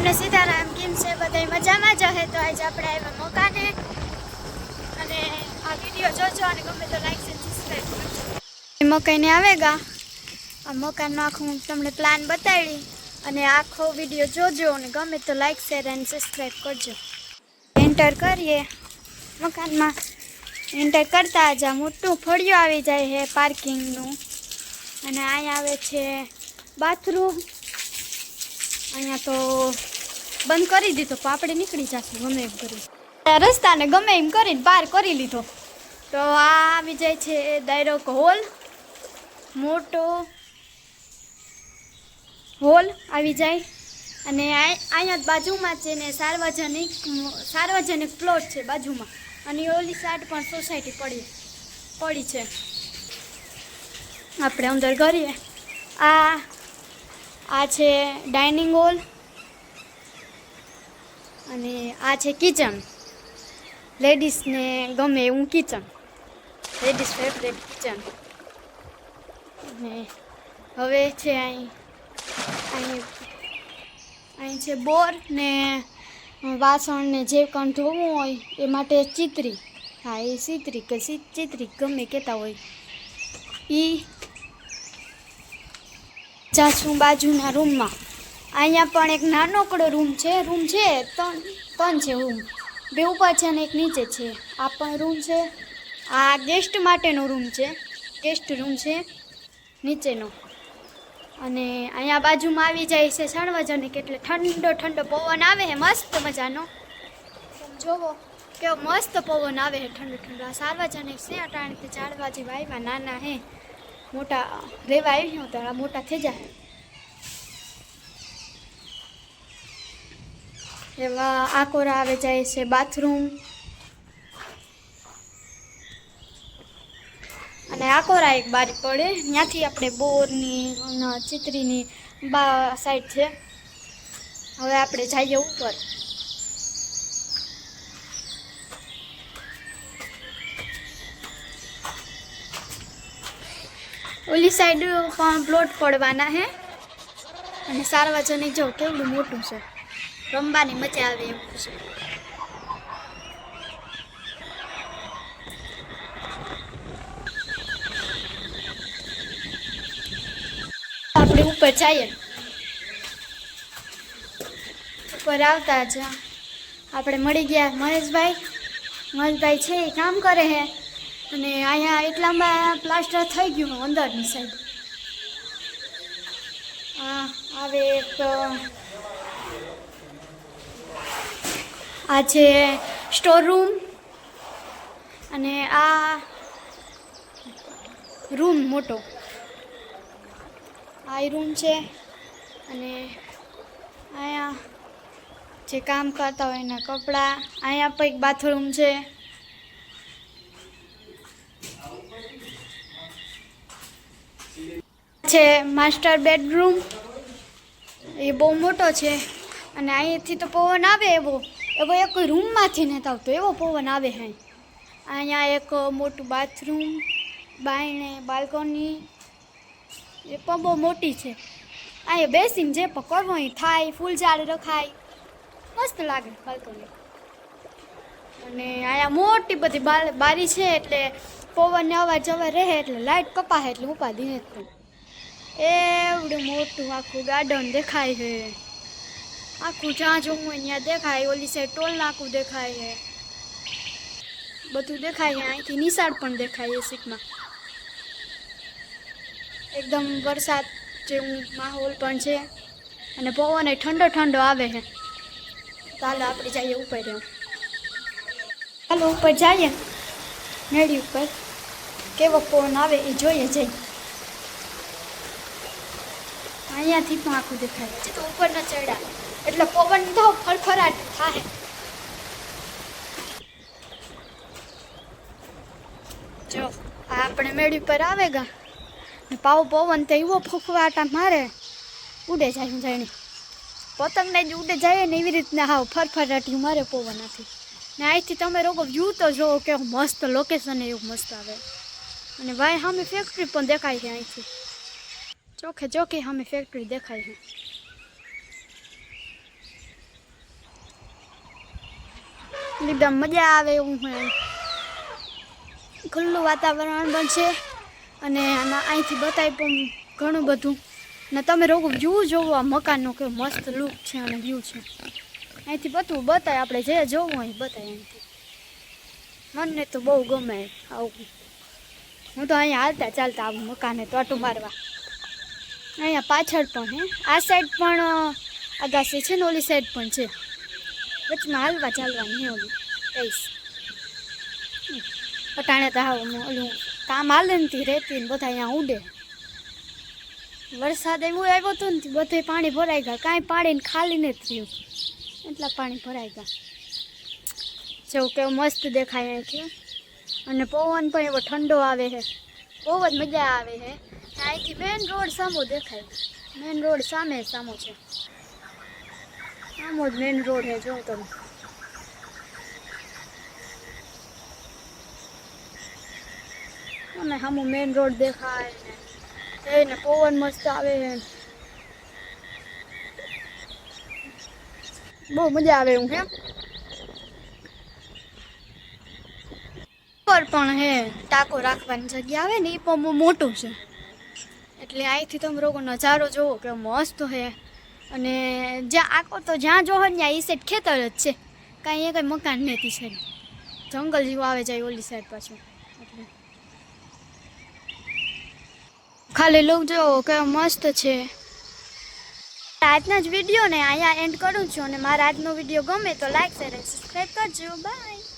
રામને સીતારામ કેમ છે? બધા મજામાં જ હે? તો આજે આપણે આવ્યા મોકાને. અને આ વીડિયો જોજો અને ગમે તો લાઈક અને સબસ્ક્રાઈબ કરજો. મકાઈને આવેગા. આ મકાનનો આખો હું તમને પ્લાન બતાવી અને આખો વીડિયો જોજો અને ગમે તો લાઈક શેર અને સબસ્ક્રાઈબ કરજો. એન્ટર કરીએ મકાનમાં. એન્ટર કરતા જ આ મોટું ફળિયું આવી જાય છે પાર્કિંગનું અને અહીંયા આવે છે બાથરૂમ અહીંયા તો બંધ કરી દીધો તો આપણે નીકળી જશું ગમે એમ કરી. રસ્તાને ગમે એમ કરીને પાર કરી લીધો. તો આ આવી જાય છે ડાયરોક હોલ મોટો હોલ આવી જાય. અને અહીંયા બાજુમાં છે ને સાર્વજનિક સાર્વજનિક પ્લોટ છે બાજુમાં. અને ઓલી સાઈડ પણ સોસાયટી પડી પડી છે. આપણે અંદર કરીએ આ આ છે ડાઇનિંગ હોલ અને આ છે કિચન. લેડીઝને ગમે એવું કિચન. લેડીઝ ફેવરેટ કિચન અને હવે છે અહીં અહીં અહીં છે બોર ને વાસણ ને જે કંઈ ધોવું હોય એ માટે ચિત્રી. હા, એ ચિત્રી કે ચિત્રી ગમે કહેતા હોય. એ જાશું બાજુના રૂમમાં. અહીંયા પણ એક નાનકડો રૂમ છે. રૂમ છે ત્રણ ત્રણ છે રૂમ. બે ઉપર છે અને એક નીચે છે. આ પણ રૂમ છે. આ ગેસ્ટ માટેનો રૂમ છે. ગેસ્ટ રૂમ છે નીચેનો. અને અહીંયા બાજુમાં આવી જાય છે સાર્વજનિક એટલે ઠંડો ઠંડો પવન આવે છે મસ્ત મજાનો. જોવો કેવો મસ્ત પવન આવે છે ઠંડો ઠંડો. આ સાર્વજનિક છે અટાણીથી ઝાડવાજી વાયવા નાના હે. મોટા રેવા આવી ગયો તારા મોટા થઈ જાય એવા આકોરા આવે જાય છે બાથરૂમ અને આકોરા એક બારી પડે ત્યાંથી આપણે બોરની, ચિત્રીની બા સાઈડ છે. હવે આપણે જઈએ ઉપર. ઓલી સાઈડ પણ પ્લોટ પડવાના હે? અને સાર્વજનિક જો કેવડું મોટું છે. રમવાની મજા આવે એવું છે. આપણે ઉપર જઈએ. ઉપર આવતા જ આપણે મળી ગયા મહેશભાઈ. મહેશભાઈ છે એ કામ કરે છે અને અહીંયા એટલામાં પ્લાસ્ટર થઈ ગયું અંદરની સાઈડ આ, આવે એક, આ છે સ્ટોર રૂમ અને આ રૂમ મોટો. આ રૂમ છે. અને અહીંયા જે કામ કરતા હોય એના કપડાં. અહીંયા પણ એક બાથરૂમ છે. છે માસ્ટર બેડરૂમ. એ બહુ મોટો છે. અને અહીંયાથી તો પવન આવે એવો. એવો એક રૂમમાંથી નથી આવતો, એવો પવન આવે હે અહીંયા એક મોટું બાથરૂમ, બાયણે, બાલ્કોની. એ પણ બહુ મોટી છે. અહીંયા બેસીને જે હોય થાય, ફૂલ ઝાડ રખાય. મસ્ત લાગે બાલ્કોની અને અહીંયા મોટી બધી બારી છે એટલે પવનને અવાજ અવાજ રહે એટલે લાઇટ કપાય એટલે ઉપાધિ નથી એવડું મોટું આખું ગાર્ડન દેખાય છે. આખું જ્યાં હોય ત્યાં દેખાય, ઓલી સાઈડ ટોલ નાકું દેખાય છે. બધું દેખાય છે, અહીંથી નિશાળ પણ દેખાય છે સીટમાં. એકદમ વરસાદ જેવું માહોલ પણ છે અને પવન ઠંડો ઠંડો આવે છે. ચાલો, આપણે જઈએ ઉપર રહ્યો ચાલો, ઉપર જઈએ. મેળી ઉપર કેવો પવન આવે એ જોઈએ જઈ. અહીંયાથી પણ આખું દેખાય. છે તો ઉપર ન ચડ્યા. એટલે પવન તો ફરફરાટ થાય. જો, આ આપણે મેળી પર આવે ગા. ને પાવ પવન તો એવો ફૂંકવાટા મારે. ઉડે જાય હું જાણી. પતંગને જ ઉડે જાય ને એવી રીતના હાવ ફરફરાટી મારે પવનથી. ને અહીંથી તમે લોકો વ્યૂ તો જોવો કે મસ્ત લોકેશન એવું મસ્ત આવે. અને ભાઈ સામે ફેક્ટરી પણ દેખાય છે અહીંથી ચોખે ચોખે સામે ફેક્ટરી દેખાય છે. એકદમ મજા આવે એવું પણ ખુલ્લું વાતાવરણ છે અને અહીંથી બતાવી પણ ઘણું બધું. ને તમે રોગો વ્યૂ જોવો, આ મકાનનો કે મસ્ત લુક છે અને વ્યૂ છે. અહીંથી બધું બતાવે આપણે જે જોવું હોય બતાય અહીંથી. મને તો બહુ ગમે આવું. હું તો અહીંયા હાલતા ચાલતા આવું મકાને ટોટું મારવા. અહીંયા પાછળ પણ હે. આ સાઈડ પણ અગાસી છે ને ઓલી સાઈડ પણ છે. વચમાં હાલવા ચાલવાની હે ઓલું. કહીશ પટાણે તો હાવ ઓલું કામ હાલે નથી રહેતી ને બધા અહીંયા ઉડે. વરસાદ એવું આવ્યો હતો ને બધે પાણી ભરાઈ ગયા. કાંઈ પાડીને ખાલી નથી થયું. એટલા પાણી ભરાઈ ગયા. જેવું કેવું મસ્ત દેખાય અહીંથી અને પવન પણ એવો ઠંડો આવે છે. બહુ જ મજા આવે છે. અહીંથી મેઇન રોડ સામો દેખાય. મેઇન રોડ સામે સામો છે. સામો જ મેઇન રોડ છે જો તમે. અને સામો મેઇન રોડ દેખાય ને પવન મસ્ત આવે છે. બહુ મજા આવે એવું હે. ઉપર પણ હે, ટાંકો રાખવાની જગ્યા આવે ને એ પણ બહુ મોટું છે. એટલે અહીંથી તમે રોગો નજારો જોવો કે મસ્ત હે. અને જ્યાં આખો તો જ્યાં જોવો ને ત્યાં એ સાઈડ ખેતર જ છે. કાંઈ એ કંઈ મકાન નથી સાઈડ જંગલ જેવું આવે જાય ઓલી સાઈડ પાછું. એટલે. ખાલી લોક જોવો કે મસ્ત છે. આજના જ વીડિયો ને અહીંયા એન્ડ કરું છું અને મારા આજનો વીડિયો ગમે તો લાઈક શેર અને સબસ્ક્રાઈબ કરજો. બાય